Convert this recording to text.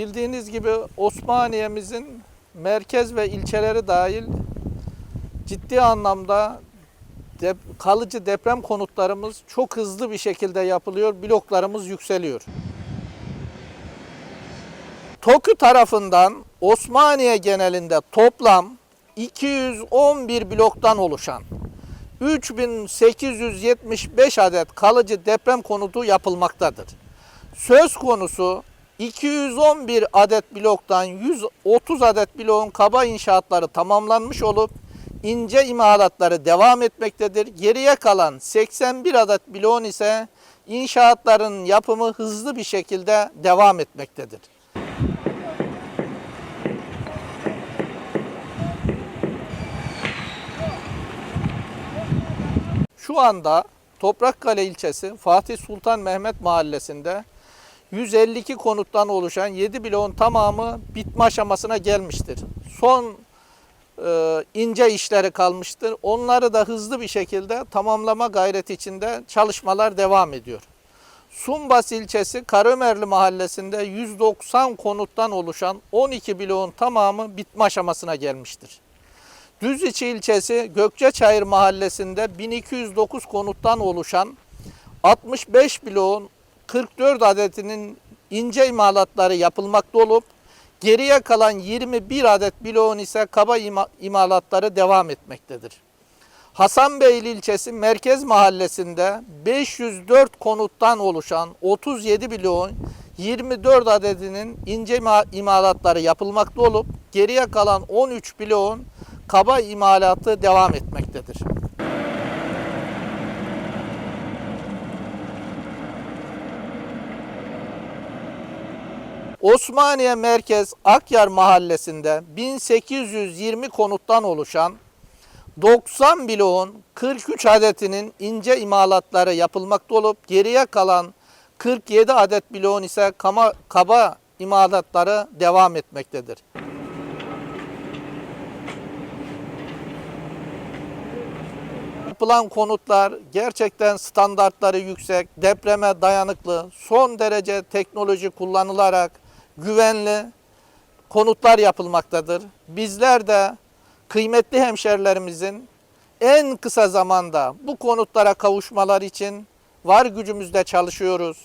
Bildiğiniz gibi Osmaniye'mizin merkez ve ilçeleri dahil ciddi anlamda dep- kalıcı deprem konutlarımız çok hızlı bir şekilde yapılıyor. Bloklarımız yükseliyor. TOKÜ tarafından Osmaniye genelinde toplam 211 bloktan oluşan 3875 adet kalıcı deprem konutu yapılmaktadır. Söz konusu 211 adet bloktan 130 adet bloğun kaba inşaatları tamamlanmış olup ince imalatları devam etmektedir. Geriye kalan 81 adet bloğun ise inşaatların yapımı hızlı bir şekilde devam etmektedir. Şu anda Toprakkale ilçesi Fatih Sultan Mehmet mahallesinde 152 konuttan oluşan 7 bloğun tamamı bitme aşamasına gelmiştir. Son e, ince işleri kalmıştır. Onları da hızlı bir şekilde tamamlama gayreti içinde çalışmalar devam ediyor. Sumbas ilçesi Karömerli mahallesinde 190 konuttan oluşan 12 bloğun tamamı bitme aşamasına gelmiştir. Düziçi ilçesi Gökçeçayır mahallesinde 1209 konuttan oluşan 65 bloğun 44 adetinin ince imalatları yapılmakta olup geriye kalan 21 adet bloğun ise kaba ima- imalatları devam etmektedir. Hasanbeyli ilçesi Merkez Mahallesi'nde 504 konuttan oluşan 37 bloğun 24 adedinin ince ima- imalatları yapılmakta olup geriye kalan 13 bloğun kaba imalatı devam etmektedir. Osmaniye Merkez Akyar Mahallesi'nde 1820 konuttan oluşan 90 bloğun 43 adetinin ince imalatları yapılmakta olup geriye kalan 47 adet bloğun ise kama, kaba imalatları devam etmektedir. Yapılan konutlar gerçekten standartları yüksek, depreme dayanıklı, son derece teknoloji kullanılarak güvenli konutlar yapılmaktadır. Bizler de kıymetli hemşerilerimizin en kısa zamanda bu konutlara kavuşmaları için var gücümüzle çalışıyoruz.